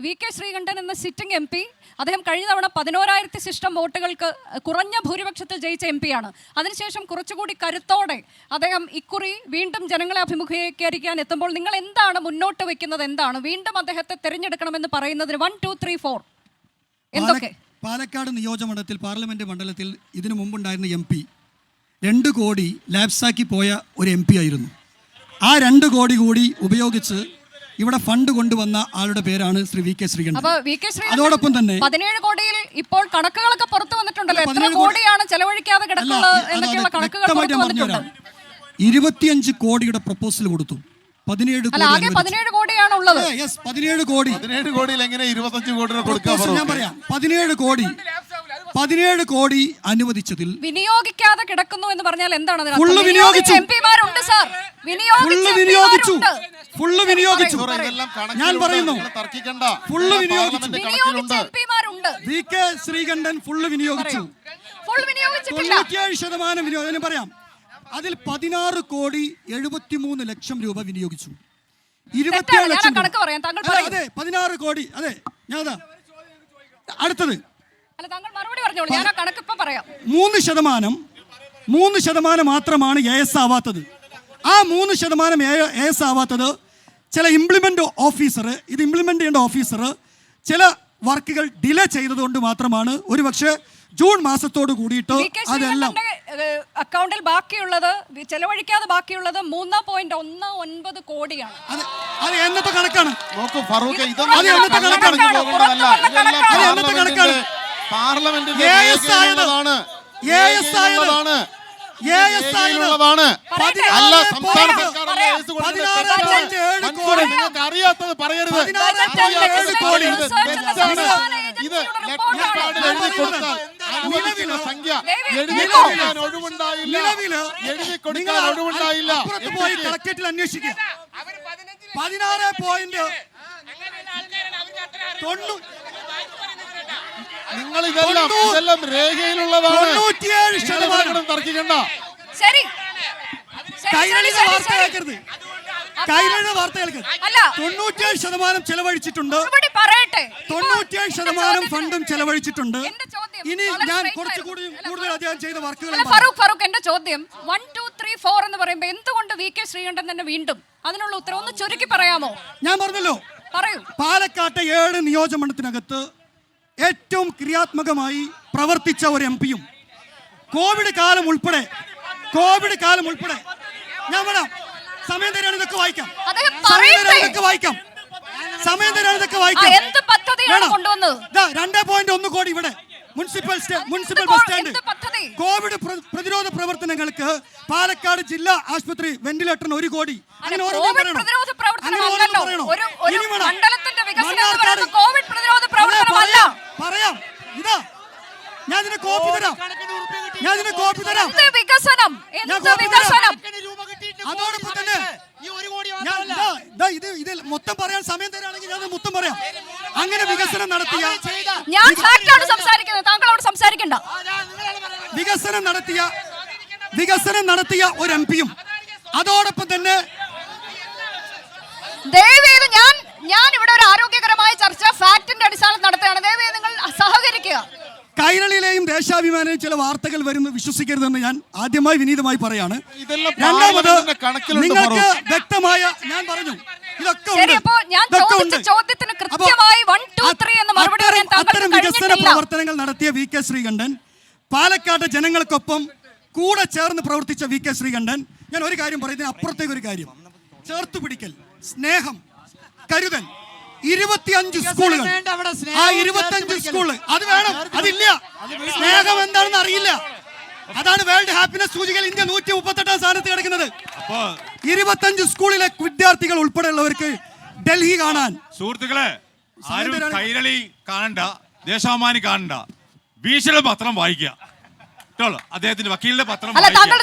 V K Sreekandan എന്ന sitting M P അദ്ദേഹം കഴിഞ്ഞ തവണ പതിനോരായിരത്തി ശിഷ്ടം വോട്ടുകൾക്ക് കുറഞ്ഞ ഭൂരിപക്ഷത്തിൽ ജയിച്ച എം ആണ്. അതിനുശേഷം കുറച്ചുകൂടി കരുത്തോടെ അദ്ദേഹം ഇക്കുറി വീണ്ടും ജനങ്ങളെ അഭിമുഖീകരിക്കാൻ എത്തുമ്പോൾ നിങ്ങൾ എന്താണ് മുന്നോട്ട് വെക്കുന്നത് എന്താണ്? വീണ്ടും അദ്ദേഹത്തെ തിരഞ്ഞെടുക്കണമെന്ന് പറയുന്നതിന് വൺ ടു ത്രീ ഫോർ എന്തൊക്കെ? പാല- പാലക്കാട് നിയോജകമണ്ഡലത്തിൽ പാർലമെന്റ് മണ്ഡലത്തിൽ ഇതിനു മുമ്പുണ്ടായിരുന്ന എം പി രണ്ട് കോടി ലാപ്സാക്കി പോയ ഒരു എം പി ആയിരുന്നു. ആ രണ്ട് കോടി കൂടി ഉപയോഗിച്ച് ഇവിടെ ഫണ്ട് കൊണ്ടുവന്ന ആളുടെ പേരാണ് ശ്രീ വി കെ ശ്രീകണ്ഠൻ. അതോടൊപ്പം തന്നെ പതിനേഴ് കോടിയിൽ ഇപ്പോൾ കണക്കുകളൊക്കെ പുറത്തു വന്നിട്ടുണ്ടല്ലോ. എത്ര കോടിയാണ് ചെലവഴിക്കാതെ കിടക്കുന്നത് ഇരുപത്തിയഞ്ച് കോടിയുടെ പ്രപ്പോസൽ കൊടുത്തു. പതിനേഴ് കോടി ഞാൻ പറയാം. പതിനേഴ് കോടി. പതിനേഴ് കോടി അനുവദിച്ചതിൽ വിനിയോഗിക്കാതെ കിടക്കുന്നു എന്ന് പറഞ്ഞാൽ എന്താണ് വിനിയോഗിച്ച. ഫുള്ള് വിനിയോഗിച്ചു. ഞാൻ പറയുന്നു. ഫുള്ള് വിനിയോഗിച്ചു. വി കെ ശ്രീകണ്ഠൻ ഫുള്ള് വിനിയോഗിച്ചു. തൊണ്ണൂറ്റിയേഴ് ശതമാനം വിനിയോഗം പറയാം. അതിൽ പതിനാറ് കോടി എഴുപത്തിമൂന്ന് ലക്ഷം രൂപ വിനിയോഗിച്ചു. ഇരുപത്തിയേഴ് ലക്ഷം രൂപ. കണക്ക് പറയാം. അതെ, പതിനാറ് കോടി. അതെ ഞാൻ അടുത്തത്. അല്ല താങ്കൾ മറുപടി പറഞ്ഞോളൂ. ഞാൻ കണക്ക് ഇപ്പൊ പറയാം. മൂന്ന് ശതമാനം മൂന്ന് ശതമാനം മാത്രമാണ് എ എസ് ആവാത്തത്. ആ മൂന്ന് ശതമാനം എ എസ് ആവാത്തത് ചില ഇംപ്ലിമെന്റ് ഓഫീസർ ഇത് ഇംപ്ലിമെന്റ് ചെയ്യേണ്ട ഓഫീസർ ചില വർക്കുകൾ ഡിലേ ചെയ്തതുകൊണ്ട് മാത്രമാണ്. ഒരുപക്ഷെ ജൂൺ മാസത്തോട് കൂടിയിട്ട് അതെല്ലാം അക്കൗണ്ടിൽ ബാക്കിയുള്ളത് ചെലവഴിക്കാതെ ബാക്കിയുള്ളത് മൂന്ന് പോയിന്റ് ഒന്ന് ഒൻപത് കോടിയാണ്. അത് അത് എന്നത്തെ കണക്കാണ്? നോക്കൂ ഫറൂഖ് അത് എന്നത്തെ കണക്കാണ്? അത് എന്നത്തെ? പാർലമെന്റിന്റെ അല്ല സംസ്ഥാന സർക്കാർ. നിങ്ങൾക്ക് അറിയാത്തത് പറയരുത്. ഇത് എഴുതി കൊടുത്താൽ അനുവദിക്കുന്ന സംഖ്യ എഴുതി കൊടുക്കാൻ ഒഴിവുണ്ടായില്ല. നിലവിൽ എഴുതി കൊടുക്കാൻ ഒഴിവുണ്ടായില്ല. പോയി. കളക്ടറേറ്റിൽ അന്വേഷിക്കുക പതിനാറ് പോയിന്റ് തൊണ്ണൂ- നിങ്ങൾ ഇതെല്ലാം ഇതെല്ലാം രേഖയിലുള്ളതാണ്. തർക്കിക്കണ്ട. ശരി. കൈരളിയുടെ വാർത്ത. കേൾക്കരുത്. കൈരളിയുടെ വാർത്ത കേൾക്കരുത് അല്ല. തൊണ്ണൂറ്റിയേഴ് ശതമാനം ചെലവഴിച്ചിട്ടുണ്ട്. തൊണ്ണൂറ്റിയേഴ് ശതമാനം ഫണ്ടും ചെലവഴിച്ചിട്ടുണ്ട്. ഇനി ഞാൻ കുറച്ചുകൂടി കുറച്ച് കൂടി അല്ല, കൂടുതൽ അദ്ദേഹം ചെയ്ത വർക്കുകൾ ഫറൂഖ് ഫറൂഖ് എന്റെ ചോദ്യം. വൺ ടു ത്രീ ഫോർ എന്ന് പറയുമ്പോൾ എന്തുകൊണ്ട് വി കെ ശ്രീകണ്ഠൻ തന്നെ വീണ്ടും? അതിനുള്ള ഉത്തരവ് ഒന്ന് ചുരുക്കി പറയാമോ? ഞാൻ പറഞ്ഞല്ലോ. പറയൂ. പാലക്കാട്ടെ ഏഴ് നിയോജകമണ്ഡലത്തിനകത്ത് ഏറ്റവും ക്രിയാത്മകമായി പ്രവർത്തിച്ച ഒരു എം പിയും. കോവിഡ് കാലം ഉൾപ്പെടെ കോവിഡ് കാലം ഉൾപ്പെടെ ഞാൻ വേണം സമയം തരാണ് ഇതൊക്കെ വായിക്കാം. സമയം തരാണ് ഇതൊക്കെ വായിക്കാം. സമയം തരാണ് ഇതൊക്കെ വായിക്കാം. രണ്ടേ പോയിന്റ് ഒന്ന് കോടി ഇവിടെ. Municipal municipal bus stand covid പ്രതിരോധ പ്രവർത്തനങ്ങൾക്ക് പാലക്കാട് ജില്ലാ ആശുപത്രി വെന്റിലേറ്റർ ഒരു കോടി. അങ്ങനെ ഓരോന്നും പറയണം. അങ്ങനെ ഓരോന്നും പറയണം. ഇനി വേണം. മണ്ണാർക്കാട് കോവിഡ് പ്രതിരോധ പ്രവർത്തനമല്ല. പറയാം, ഇതാ. ഞാൻ ഇതിന് കോപ്പി തരാം. ഞാൻ ഇതിന് കോപ്പി തരാം. വികസനം. വികസനം? അതോടൊപ്പം തന്നെ ഞാൻ ഇതാ, ഇതാ, മൊത്തം പറയാൻ സമയം തരാണെങ്കിൽ ഞാൻ മൊത്തം പറയാം. അങ്ങനെ വികസനം നടത്തിയ ഞാൻ സംസാരിക്കുന്നത് താങ്കളോട് സംസാരിക്കണ്ട. വികസനം നടത്തിയ വികസനം നടത്തിയ ഒരു എം പിയും. അതോടൊപ്പം തന്നെ ദയവേത് ഞാൻ ഞാൻ ഇവിടെ ഒരു ആരോഗ്യകരമായ ചർച്ച ഫാക്ടിന്റെ അടിസ്ഥാനത്തിൽ നടത്തുകയാണ്. ദയവേ നിങ്ങൾ സഹകരിക്കുക. കൈരളിയിലെയും ദേശാഭിമാനിലെയും ചില വാർത്തകൾ വരുന്നത് വിശ്വസിക്കരുതെന്ന് ഞാൻ ആദ്യമായി വിനീതമായി പറയാണ്. രണ്ടാമത് നിങ്ങൾക്ക് വ്യക്തമായ ഞാൻ പറഞ്ഞു. അത്തരം- വികസന പ്രവർത്തനങ്ങൾ നടത്തിയ വി കെ ശ്രീകണ്ഠൻ പാലക്കാട് ജനങ്ങൾക്കൊപ്പം കൂടെ ചേർന്ന് പ്രവർത്തിച്ച വി കെ ശ്രീകണ്ഠൻ. ഞാൻ ഒരു കാര്യം പറയുന്നതിന് അപ്പുറത്തേക്ക് ഒരു കാര്യം. ചേർത്തുപിടിക്കൽ സ്നേഹം. കരുതൽ ഇരുപത്തിയഞ്ച് സ്കൂളുകൾ. ആ ഇരുപത്തിയഞ്ച് സ്കൂൾ. സ്കൂൾ. അത് വേണം. അതില്ല. സ്നേഹം എന്താണെന്ന് അറിയില്ല. അതാണ് വേൾഡ് ഹാപ്പിനെസ് സൂചികയിൽ ഇന്ത്യ നൂറ്റി മുപ്പത്തെട്ടാം സ്ഥാനത്ത് കിടക്കുന്നത്. ഇരുപത്തഞ്ച് സ്കൂളിലെ വിദ്യാർത്ഥികൾ ഉൾപ്പെടെയുള്ളവർക്ക് ഡൽഹി കാണാൻ. സുഹൃത്തുക്കളെ ആരും കൈരളി കാണണ്ട ദേശാഭിമാനി കാണണ്ട. ഭീഷണ പത്രം വായിക്കുക. കേട്ടോ? അദ്ദേഹത്തിന്റെ വക്കീലിന്റെ പത്രം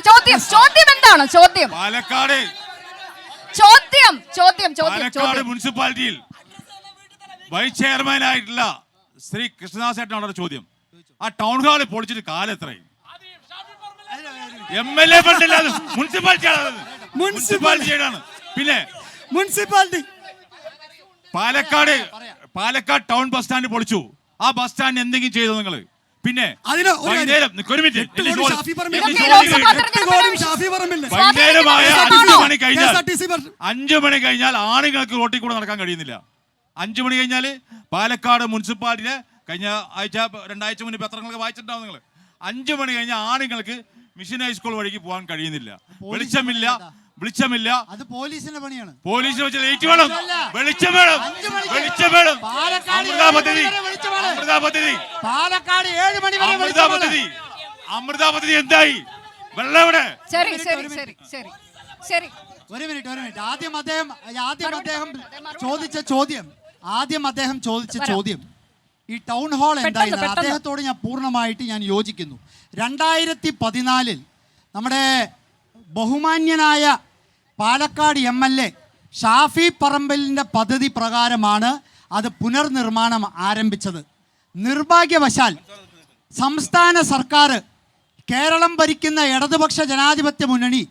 ചോദ്യം. ചോദ്യം എന്താണ്? ചോദ്യം. പാലക്കാട് ചോദ്യം ചോദ്യം ചോദ്യം പാലക്കാട് മുനിസിപ്പാലിറ്റിയിൽ വൈസ് ചെയർമാൻ ആയിട്ടുള്ള ശ്രീ കൃഷ്ണദാസ് ഏട്ടനോട് ചോദ്യം. ആ ടൗൺ ഹാളിൽ പൊളിച്ചിട്ട് കാലം എത്രയും എം എൽ എ ഫണ്ടല്ല മുനിസിപ്പാലിറ്റിയാണ് മുനിസിപ്പാലിറ്റിയാണ് പിന്നെ municipality. Palakkad Palakkad town bus stand പൊളിച്ചു. ആ ബസ് സ്റ്റാൻഡ് എന്തെങ്കിലും ചെയ്തോ നിങ്ങൾ? പിന്നെ അതിന് അഞ്ചു മണി കഴിഞ്ഞാൽ ആണുങ്ങൾക്ക് റോട്ടിൽ കൂടെ നടക്കാൻ കഴിയുന്നില്ല. അഞ്ചു മണി കഴിഞ്ഞാൽ പാലക്കാട് മുനിസിപ്പാലിറ്റിയിലെ കഴിഞ്ഞ ആഴ്ച രണ്ടാഴ്ച മുന്നേ പത്രങ്ങളൊക്കെ വായിച്ചിട്ടുണ്ടാവും നിങ്ങൾ അഞ്ചു മണി കഴിഞ്ഞാൽ ആണുങ്ങൾക്ക് മിഷൻ ഹൈസ്കൂൾ വഴിക്ക് പോകാൻ കഴിയുന്നില്ല. വെളിച്ചമില്ല. വെളിച്ചമില്ല. അത് പോലീസിന്റെ പണിയാണ്. പോലീസ് വെച്ച് ലൈറ്റ് വേണം. വെളിച്ചം വേണം. വെളിച്ചം വേണം. അമൃത പദ്ധതി. അമൃത പദ്ധതി. പാലക്കാട് ഏഴ് മണി വരെ അമൃത. പദ്ധതി. അമൃത പദ്ധതി എന്തായി? വെള്ളം എവിടെ? ശരി ശരി ശരി ശരി ശരി. ഒരു മിനിറ്റ് ഒരു മിനിറ്റ്. ആദ്യം അദ്ദേഹം ആദ്യം അദ്ദേഹം ചോദിച്ച ചോദ്യം. ആദ്യം അദ്ദേഹം ചോദിച്ച ചോദ്യം. ഈ ടൗൺ ഹാൾ എന്തായി. അദ്ദേഹത്തോട് ഞാൻ പൂർണമായിട്ട് ഞാൻ യോജിക്കുന്നു. രണ്ടായിരത്തി പതിനാലിൽ നമ്മുടെ ബഹുമാന്യനായ Palakkad M L A Shafi പറമ്പലിന്റെ പദ്ധതി പ്രകാരമാണ് അത് പുനർനിർമ്മാണം ആരംഭിച്ചത്. നിർഭാഗ്യവശാൽ സംസ്ഥാന സർക്കാർ കേരളം ഭരിക്കുന്ന ഇടതുപക്ഷ ജനാധിപത്യ മുന്നണി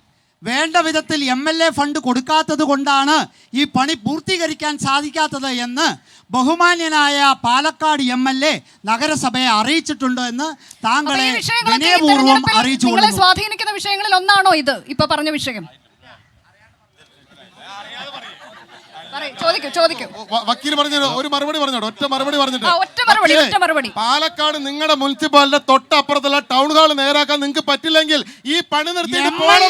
വേണ്ട വിധത്തിൽ എം എൽ എ ഫണ്ട് കൊടുക്കാത്തത് കൊണ്ടാണ് ഈ പണി പൂർത്തീകരിക്കാൻ സാധിക്കാത്തത് എന്ന് ബഹുമാന്യനായ പാലക്കാട് എം എൽ എ നഗരസഭയെ അറിയിച്ചിട്ടുണ്ട് എന്ന് താങ്കളെ വിനയപൂർവം അറിയിച്ചു സ്വാധീനിക്കുന്ന വിഷയങ്ങളിൽ ഒന്നാണോ ഇത്? ഇപ്പൊ പറഞ്ഞ വിഷയം പറയ്, ചോദിക്കൂ ചോദിക്കൂ. വക്കീൽ പറഞ്ഞു ഒരു മറുപടി പറഞ്ഞോ ഒറ്റ മറുപടി പറഞ്ഞിട്ട്. ഒറ്റ മറുപടി, ഒറ്റ മറുപടി. പാലക്കാട് നിങ്ങളുടെ മുനിസിപ്പാലിന്റെ തൊട്ടപ്പുറത്തുള്ള ടൗൺ ഹാൾ നേരാക്കാൻ നിങ്ങൾക്ക് പറ്റില്ലെങ്കിൽ ഈ പണി നിർത്തിയിട്ട് ഈ പണി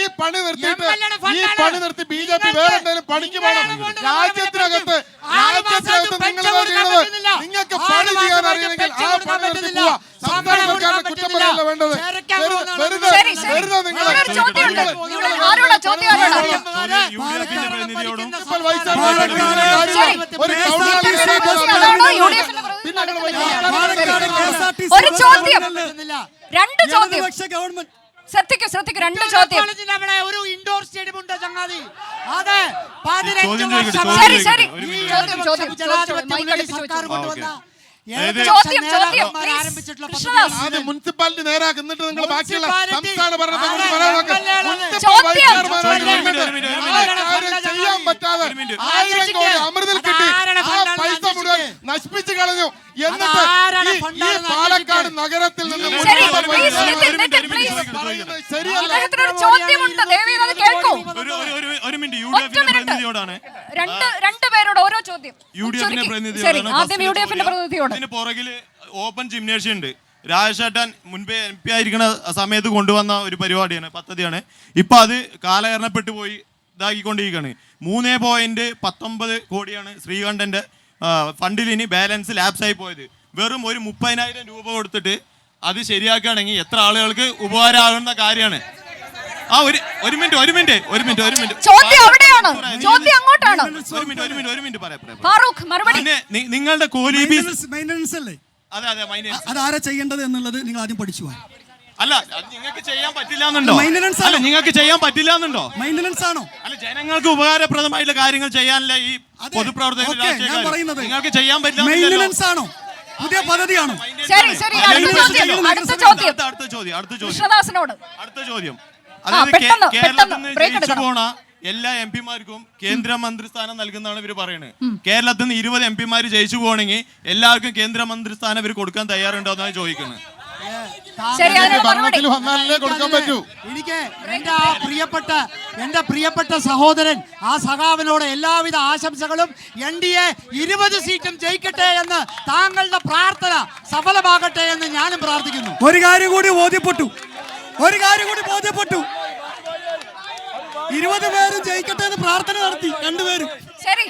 ഈ പണി നിർത്തിയിട്ട് ഈ പണി നിർത്തി ബി ജെ പി വേറെ എന്തെങ്കിലും പണിക്ക് പോകണം. രാജ്യത്തിനകത്ത് രാജ്യത്തിനകത്ത് പെൻഷൻ നിങ്ങൾ ചെയ്യുന്നത് നിങ്ങൾക്ക് പണി ചെയ്യാൻ അറിയണമെങ്കിൽ ആ പണി നിർത്തി. പോവാ. സംസ്ഥാന കൊടുക്കാൻ കുറ്റം പറയല്ല വേണ്ടത്. ശരി ശരി. ഒരു ചോദ്യമുണ്ട്. ഇവിടെ ആരോടാ ചോദ്യം ആരോടാ ശരി. ഒരു ചോദ്യം. രണ്ട് ചോദ്യം. ഗവൺമെന്റ് ശ്രദ്ധിക്കൂ ശ്രദ്ധിക്കൂ. രണ്ട് ചോദ്യം. കോളേജിന്റെ അവിടെ ഒരു ഇൻഡോർ സ്റ്റേഡിയം ഉണ്ട് ചങ്ങാതി. അതെ പതിനഞ്ച് ചോദ്യം ചോദിക്കട്ടെ, ശരി ചോദ്യം ശരി ചോദിക്കട്ടെ. ഈ ചോദ്യം ചോദ്യം. ജനാധിപത്യ മൈക്ക് മുന്നണി അടുപ്പിച്ച് സർക്കാർ വെച്ചു. കൊണ്ടുവന്ന ചോദ്യം, ചോദ്യം, please. കൃഷ്ണദാസ്. മുനിസിപ്പാലിറ്റി നേരാക്കി എന്നിട്ട് നിങ്ങൾ ബാക്കിയുള്ള മുനിസിപ്പാലിറ്റി സംസ്ഥാന ഭരണത്തെ കുറിച്ച് ആരെ പറയാൻ നോക്ക്. എം.എൽ.എ. ആണ്. മുനിസിപ്പൽ ചോദ്യം. വൈസ് ചെയർമാൻ ചോദ്യം. ഇരുന്നിട്ട് ഒരു മിനിറ്റ്, ഒരു ആ മിനിറ്റ്. കാര്യം ചെയ്യാൻ പറ്റാതെ ഒരു മിനിറ്റ്. ആയിരം കോടി അമൃതിൽ കിട്ടി ആരുടെ ആ ഫണ്ടാണ് പൈസ മുഴുവൻ? നശിപ്പിച്ചു കളഞ്ഞു എന്നിട്ട് ആരുടെ ഈ- ഈ ഫണ്ടാണ് പാലക്കാട് നഗരത്തിൽ നിന്ന് ശരി, municipal please, vice Nithin, chairman Nithin, please. പറയുന്നത് ശരിയല്ല ചോദ്യമുണ്ട് അത് കേൾക്കൂ ഒരു ഒരു- ഒരു ഒരു മിനിറ്റ് യു ഡി ഒറ്റ എഫിന്റെ മിനിറ്റ് പ്രതിനിധിയോടാണ് രണ്ട് രണ്ട് പേരോട് ഓരോ ചോദ്യം യു ഡി എഫിന്റെ ശരി ആദ്യം യു ഡി എഫിന്റെ പ്രതിനിധിയോട്. ഇതിന് പുറകിൽ ഓപ്പൺ ജിംനേഷ്യം ഉണ്ട്. രാജേഷേട്ടൻ മുൻപേ എം പി ആയിരിക്കുന്ന സമയത്ത് കൊണ്ടുവന്ന ഒരു പരിപാടിയാണ് പദ്ധതിയാണ്. ഇപ്പൊ അത് കാലഹരണപ്പെട്ടു പോയി ഇതാക്കിക്കൊണ്ടിരിക്കുകയാണ്. മൂന്നേ പോയിന്റ് പത്തൊമ്പത് കോടിയാണ് ശ്രീകണ്ഠന്റെ ഫണ്ടിൽ ഇനി ബാലൻസ് ലാപ്സ് ആയി പോയത്. വെറും ഒരു മുപ്പതിനായിരം രൂപ കൊടുത്തിട്ട് അത് ശരിയാക്കുകയാണെങ്കിൽ എത്ര ആളുകൾക്ക് ഉപകാരമാകുന്ന കാര്യമാണ്. ആ ഒരു ഒരു മിനിറ്റ് ഒരു മിനിറ്റ് ഒരു മിനിറ്റ് ഒരു മിനിറ്റ്. ചോദ്യം അവിടെയാണ്? ചോദ്യം അങ്ങോട്ടാണ്? ഒരു മിനിറ്റ് ഒരു മിനിറ്റ് ഒരു മിനിറ്റ് പറയാം പറയാം ഫാറൂഖ് മറുപടി. പിന്നെ നി- നിങ്ങളുടെ കോലീബി മെയിന്റനൻസ് മെയിന്റനൻസ് അല്ലേ? അതെ അതെ മൈനസ് അതാരാ ചെയ്യേണ്ടത് എന്നുള്ളത് നിങ്ങൾ ആദ്യം പഠിച്ചു പോവാ അല്ല അത് നിങ്ങൾക്ക് ചെയ്യാൻ പറ്റില്ല എന്നുണ്ടോ Maintenance അല്ല ആണോ? നിങ്ങൾക്ക് ചെയ്യാൻ പറ്റില്ല എന്നുണ്ടോ മെയിന്റനൻസ് ആണോ? അല്ല ജനങ്ങൾക്ക് ഉപകാരപ്രദമായിട്ടുള്ള കാര്യങ്ങൾ ചെയ്യാനല്ല ഈ അതെ. പൊതുപ്രവർത്തകർ ഓക്കേ, ഞാൻ പറയുന്നത് നിങ്ങൾക്ക് ചെയ്യാൻ പറ്റില്ല മെയിന്റനൻസ് ആണോ? പുതിയ പദ്ധതിയാണോ? ശരി ശരി അടുത്ത ചോദ്യം അടുത്ത ചോദ്യം. അടുത്ത ചോദ്യം അടുത്ത ചോദ്യം. കൃഷ്ണദാസിനോട്. അടുത്ത ചോദ്യം. അതായത് കേ- പെട്ടെന്ന്, കേരളത്തിൽ പെട്ടെന്ന്, നിന്ന് break ജയിച്ചു എടുക്കണം. പോണ എല്ലാ എം പിമാർക്കും കേന്ദ്രമന്ത്രി സ്ഥാനം നൽകുന്നതാണ് ഇവർ പറയുന്നത് കേരളത്തിൽ നിന്ന് ഇരുപത് എം പിമാർ ജയിച്ചു പോകണമെങ്കിൽ എല്ലാവർക്കും കേന്ദ്രമന്ത്രി സ്ഥാനം ഇവർ കൊടുക്കാൻ തയ്യാറുണ്ടോ എന്നാണ് ചോദിക്കുന്നത്. ശരി അതിനുള്ള മറുപടി. ഭരണത്തിൽ വന്നാലേ കൊടുക്കാൻ പറ്റൂ. എനിക്ക് എന്റെ ആ പ്രിയപ്പെട്ട എന്റെ പ്രിയപ്പെട്ട സഹോദരൻ ആ സഖാവിനോട് എല്ലാവിധ ആശംസകളും എൻ ഡി എ ഇരുപത് സീറ്റും ജയിക്കട്ടെ എന്ന് താങ്കളുടെ പ്രാർത്ഥന സഫലമാകട്ടെ എന്ന് ഞാനും പ്രാർത്ഥിക്കുന്നു. ഒരു കാര്യം കൂടി ബോധ്യപ്പെട്ടു. ഒരു കാര്യം കൂടി ബോധ്യപ്പെട്ടു. ഇരുപത് പേരും ജയിക്കട്ടെ എന്ന് പ്രാർത്ഥന നടത്തി. രണ്ടുപേരും. ശരി.